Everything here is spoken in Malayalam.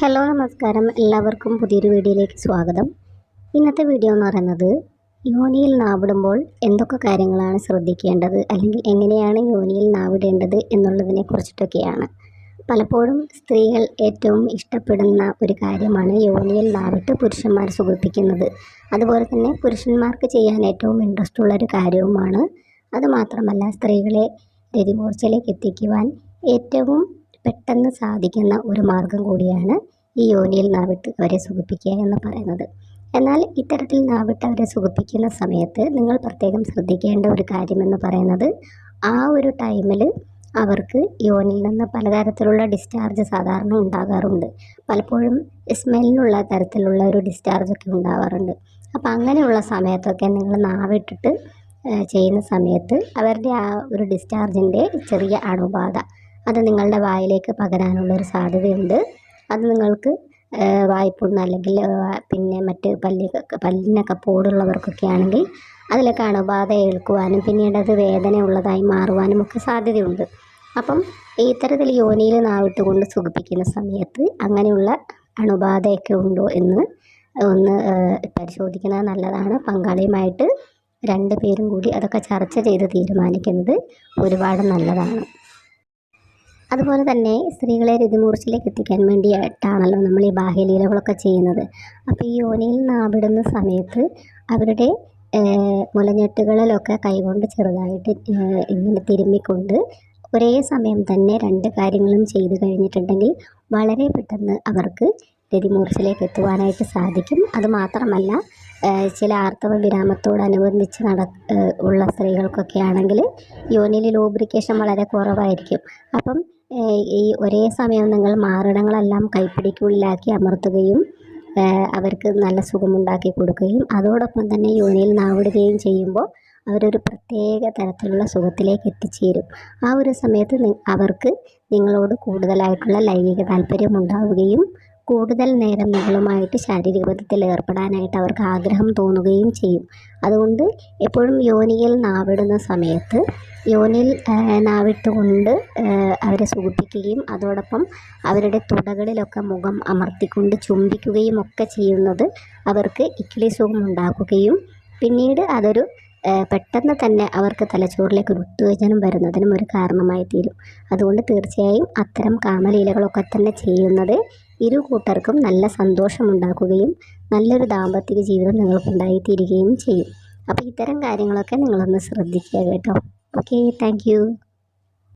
ഹലോ നമസ്കാരം. എല്ലാവർക്കും പുതിയൊരു വീഡിയോയിലേക്ക് സ്വാഗതം. ഇന്നത്തെ വീഡിയോ എന്ന് പറയുന്നത് യോനിയിൽ നാവിടുമ്പോൾ എന്തൊക്കെ കാര്യങ്ങളാണ് ശ്രദ്ധിക്കേണ്ടത് അല്ലെങ്കിൽ എങ്ങനെയാണ് യോനിയിൽ നാവിടേണ്ടത് എന്നുള്ളതിനെ കുറിച്ചിട്ടൊക്കെയാണ്. പലപ്പോഴും സ്ത്രീകൾ ഏറ്റവും ഇഷ്ടപ്പെടുന്ന ഒരു കാര്യമാണ് യോനിയിൽ നാവിട്ട് പുരുഷന്മാർ സുഖിപ്പിക്കുന്നത്. അതുപോലെ തന്നെ പുരുഷന്മാർക്ക് ചെയ്യാൻ ഏറ്റവും ഇൻട്രസ്റ്റ് ഉള്ള ഒരു കാര്യവുമാണ്. അതുമാത്രമല്ല സ്ത്രീകളെ രതിമൂർച്ചയിലേക്ക് എത്തിക്കുവാൻ ഏറ്റവും പെട്ടെന്ന് സാധിക്കുന്ന ഒരു മാർഗം കൂടിയാണ് ഈ യോനിയിൽ നാവിട്ട് അവരെ സുഖിപ്പിക്കുക എന്ന് പറയുന്നത്. എന്നാൽ ഇത്തരത്തിൽ നാവിട്ട് അവരെ സുഖിപ്പിക്കുന്ന സമയത്ത് നിങ്ങൾ പ്രത്യേകം ശ്രദ്ധിക്കേണ്ട ഒരു കാര്യമെന്ന് പറയുന്നത് ആ ഒരു ടൈമിൽ അവർക്ക് യോനിൽ നിന്ന് പലതരത്തിലുള്ള ഡിസ്ചാർജ് സാധാരണ ഉണ്ടാകാറുണ്ട്. പലപ്പോഴും സ്മെല്ലുള്ള തരത്തിലുള്ള ഒരു ഡിസ്ചാർജൊക്കെ ഉണ്ടാവാറുണ്ട് അപ്പോൾ അങ്ങനെയുള്ള സമയത്തൊക്കെ നിങ്ങൾ നാവിട്ടിട്ട് ചെയ്യുന്ന സമയത്ത് അവരുടെ ആ ഒരു ഡിസ്ചാർജിന്റെ ചെറിയ അണുബാധ അത് നിങ്ങളുടെ വായിലേക്ക് പകരാനുള്ളൊരു സാധ്യതയുണ്ട്. അത് നിങ്ങൾക്ക് വായ്പുണ്ണ് അല്ലെങ്കിൽ പിന്നെ മറ്റ് പല്ല് പല്ലിനൊക്കെ പോടുള്ളവർക്കൊക്കെ ആണെങ്കിൽ അതിലൊക്കെ അണുബാധ ഏൽക്കുവാനും പിന്നീട് അത് വേദന ഉള്ളതായി മാറുവാനും ഒക്കെ സാധ്യതയുണ്ട്. അപ്പം ഇത്തരത്തിൽ യോനിയിൽ നാവിട്ട് കൊണ്ട് സുഖിപ്പിക്കുന്ന സമയത്ത് അങ്ങനെയുള്ള അണുബാധയൊക്കെ ഉണ്ടോ എന്ന് ഒന്ന് പരിശോധിക്കുന്നത് നല്ലതാണ്. പങ്കാളിയുമായിട്ട് രണ്ട് പേരും കൂടി അതൊക്കെ ചർച്ച ചെയ്ത് തീരുമാനിക്കുന്നത് ഒരുപാട് നല്ലതാണ്. അതുപോലെ തന്നെ സ്ത്രീകളെ രതിമൂർച്ചയിലേക്ക് എത്തിക്കാൻ വേണ്ടിയിട്ടാണല്ലോ നമ്മൾ ഈ ബാഹ്യലീലകളൊക്കെ ചെയ്യുന്നത്. അപ്പോൾ ഈ യോനിയിൽ നാവിടുന്ന സമയത്ത് അവരുടെ മുലഞ്ഞെട്ടുകളിലൊക്കെ കൈകൊണ്ട് ചെറുതായിട്ട് ഇങ്ങനെ തിരുമ്മിക്കൊണ്ട് ഒരേ സമയം തന്നെ രണ്ട് കാര്യങ്ങളും ചെയ്തു കഴിഞ്ഞിട്ടുണ്ടെങ്കിൽ വളരെ പെട്ടെന്ന് അവർക്ക് രതിമൂർച്ചയിലേക്ക് എത്തുവാനായിട്ട് സാധിക്കും. അതുമാത്രമല്ല ചില ആർത്തവ വിരാമത്തോടനുബന്ധിച്ച് നട ഉള്ള സ്ത്രീകൾക്കൊക്കെ ആണെങ്കിൽ യോനിയിൽ ലൂബ്രിക്കേഷൻ വളരെ കുറവായിരിക്കും. അപ്പം ഈ ഒരേ സമയം നിങ്ങൾ മാറിടങ്ങളെല്ലാം കൈപ്പിടിക്കുള്ളിലാക്കി അമർത്തുകയും അവർക്ക് നല്ല സുഖമുണ്ടാക്കി കൊടുക്കുകയും അതോടൊപ്പം തന്നെ യോനിയിൽ നാവിടുകയും ചെയ്യുമ്പോൾ അവരൊരു പ്രത്യേക തരത്തിലുള്ള സുഖത്തിലേക്ക് എത്തിച്ചേരും. ആ ഒരു സമയത്ത് അവർക്ക് നിങ്ങളോട് കൂടുതലായിട്ടുള്ള ലൈംഗിക താല്പര്യം ഉണ്ടാവുകയും കൂടുതൽ നേരം നിങ്ങളുമായിട്ട് ശാരീരിക ബന്ധത്തിൽ ഏർപ്പെടാനായിട്ട് അവർക്ക് ആഗ്രഹം തോന്നുകയും ചെയ്യും. അതുകൊണ്ട് എപ്പോഴും യോനിയിൽ നാവിടുന്ന സമയത്ത് യോനിയിൽ നാവിട്ടുകൊണ്ട് അവരെ സുഖിപ്പിക്കുകയും അതോടൊപ്പം അവരുടെ തുടകളിലൊക്കെ മുഖം അമർത്തിക്കൊണ്ട് ചുംബിക്കുകയും ഒക്കെ ചെയ്യുന്നത് അവർക്ക് ഇക്കിളി സുഖം ഉണ്ടാക്കുകയും പിന്നീട് അതൊരു പെട്ടെന്ന് തന്നെ അവർക്ക് തലച്ചോറിലേക്ക് ഒരു ഉത്തേജനം വരുന്നതിനും ഒരു കാരണമായി തീരും. അതുകൊണ്ട് തീർച്ചയായും അത്തരം കാമലീലകളൊക്കെ തന്നെ ചെയ്യുന്നത് ഇരു കൂട്ടർക്കും നല്ല സന്തോഷമുണ്ടാക്കുകയും നല്ലൊരു ദാമ്പത്യ ജീവിതം നിങ്ങൾക്കുണ്ടായിത്തീരുകയും ചെയ്യും. അപ്പോൾ ഇത്തരം കാര്യങ്ങളൊക്കെ നിങ്ങളൊന്ന് ശ്രദ്ധിക്കുക കേട്ടോ. Okay thank you